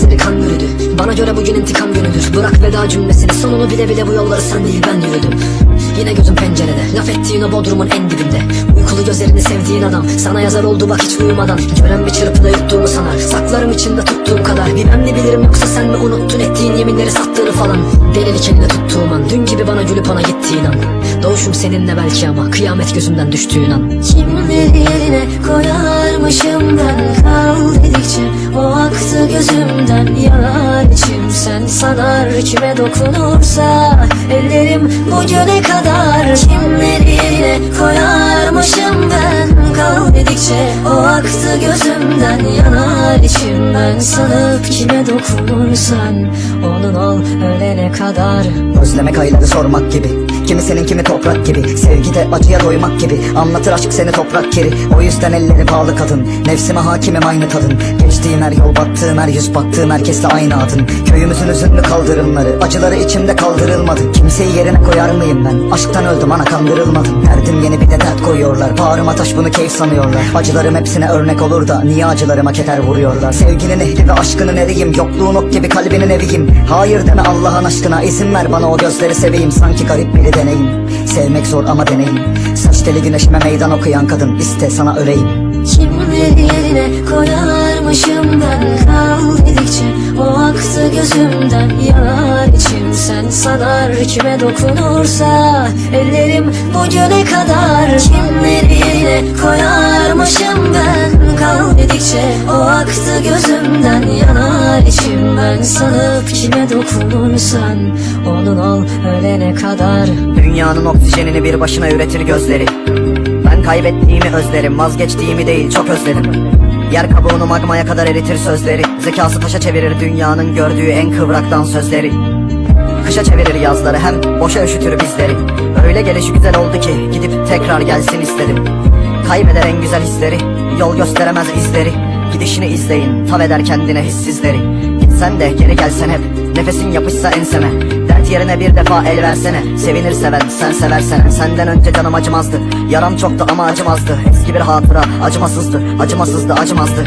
gözleri kan yürüdü Bana göre bugün intikam günüdür. Bırak veda cümlesini. Sonunu bile bile bu yolları sen değil ben yürüdüm Yine gözüm pencerede. Laf ettiğin o bodrumun en dibinde. Uykulu gözlerini sevdiğin adam. Sana yazar oldu bak hiç uyumadan. Gören bir çırpıda yuttuğumu sanar. Saklarım içinde tuttuğum kadar. Bilmem ne bilirim yoksa sen mi unuttun Ettiğin yeminleri sattığını falan. Delilik eline tuttuğum an. Dün gibi bana gülüp ona gittiğin an. Doğuşum seninle belki ama Kıyamet gözümden düştüğün an. Kimleri yerine koyarmışım ben? Kal dedikçe o aktı gözümden. Yanar içim sen sanar Kime dokunursa ellerim bugüne kadar. Kimleri yerine koyarmışım ben? Kal dedikçe o aktı gözümden Yanar içim. Ben sanıp Kime dokunursan onun ol ölene kadar. Özlemek ayları sormak gibi Kimi senin kimi toprak gibi. Sevgide acıya doymak gibi. Anlatır aşk seni toprak kiri. O yüzden elleri bağlı kadın. Nefsime hakimim aynı kadın Geçtiğim her yol baktığım her yüz baktığım herkesle aynı adın. Köyümüzün üzünlü kaldırımları Acıları içimde kaldırılmadı. Kimseyi yerine koyar mıyım ben? Aşktan öldüm ana kandırılmadım. Derdim yeni bir de dert koyuyorlar. Bağrıma taş bunu keyif sanıyorlar. Acılarım hepsine örnek olur da Niye acılarıma keter vuruyorlar? Sevginin ehli ve aşkının eriyim. Yokluğun ok gibi kalbinin eviyim. Hayır deme Allah'ın aşkına. İzin ver bana o gözleri seveyim. Sanki garip biri deneyim. Sevmek zor ama deneyim. Saç teli güneşime meydan okuyan kadın iste sana öleyim. Kimleri yerine koyarmışım ben Kal dedikçe o aktı gözümden Yanar içim. Sen sanar Kime dokunursa ellerim bugüne kadar. Kimleri yerine koyarmışım ben Dedikçe o aktı gözümden Yanar içim. Ben sanıp Kime dokunursan onun ol ölene kadar. Dünyanın oksijenini bir başına üretir gözleri. Ben kaybettiğimi özlerim Vazgeçtiğimi değil çok özledim. Yer kabuğunu magmaya kadar eritir sözleri. Zekası taşa çevirir dünyanın gördüğü en kıvraktan sözleri. Kışa çevirir yazları hem boşa üşütür bizleri. Öyle gelişi güzel oldu ki gidip tekrar gelsin istedim. Kaybeder en güzel hisleri Yol gösteremez izleri. Gidişini izleyin tav eder kendine hissizleri. Gitsen de geri gelsen hep Nefesin yapışsa enseme. Dert yerine bir defa el versene Sevinir seven sen seversen. Senden önce canım acımazdı Yaram çoktu ama acımazdı. Eski bir hatıra acımasızdı Acımasızdı acımazdı.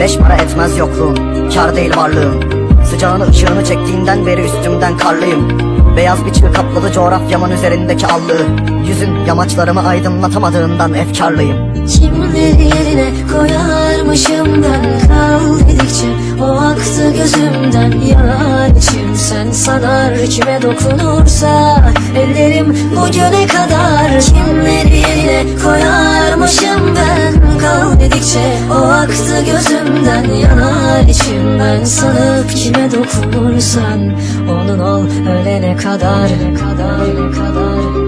Beş para etmez yokluğun Kar değil varlığın Sıcağını ışığını çektiğinden beri üstümden karlıyım Beyaz çığ kapladı coğrafyamın üzerindeki allığı. Yüzün yamaçlarımı aydınlatamadığından efkarlıyım. Kimleri yerine koyarmışım ben Kal dedikçe o aktı gözümden Yanar içim sen sanar Kime dokunursa ellerim bugüne kadar. Kimleri koyarmışım ben. Kal dedikçe o aktı gözümden. Yanar içim ben. Sanıp Kime dokunursan. Onun ol ölene kadar, kadar, kadar.